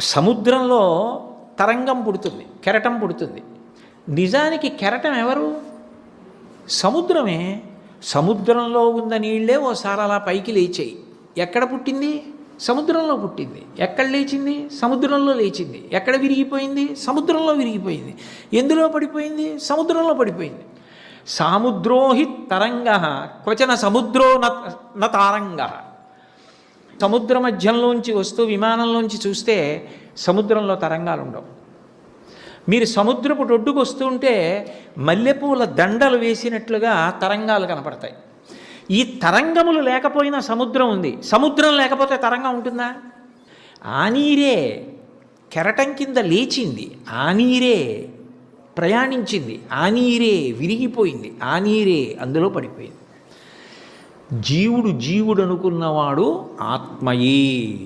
సముద్రంలో తరంగం పుడుతుంది కెరటం పుడుతుంది. నిజానికి కెరటం ఎవరు? సముద్రమే. సముద్రంలో ఉన్న నీళ్ళే ఓసారి అలా పైకి లేచాయి. ఎక్కడ పుట్టింది? సముద్రంలో పుట్టింది. ఎక్కడ లేచింది? సముద్రంలో లేచింది. ఎక్కడ విరిగిపోయింది? సముద్రంలో విరిగిపోయింది. ఎందులో పడిపోయింది? సముద్రంలో పడిపోయింది. సాముద్రోహి తరంగ క్వచన సముద్రో న న తారంగ సముద్ర మధ్యంలోంచి వస్తూ విమానంలోంచి చూస్తే సముద్రంలో తరంగాలు ఉండవు. మీరు సముద్రపు ఒడ్డుకు వస్తుంటే మల్లెపూల దండలు వేసినట్లుగా తరంగాలు కనపడతాయి. ఈ తరంగములు లేకపోయినా సముద్రం ఉంది. సముద్రం లేకపోతే తరంగం ఉంటుందా? ఆ నీరే కెరటం కింద లేచింది. ఆ నీరే ప్రయాణించింది. ఆ నీరే విరిగిపోయింది. ఆ నీరే అందులో పడిపోయింది. జీవుడు జీవుడు అనుకున్నవాడు ఆత్మయే.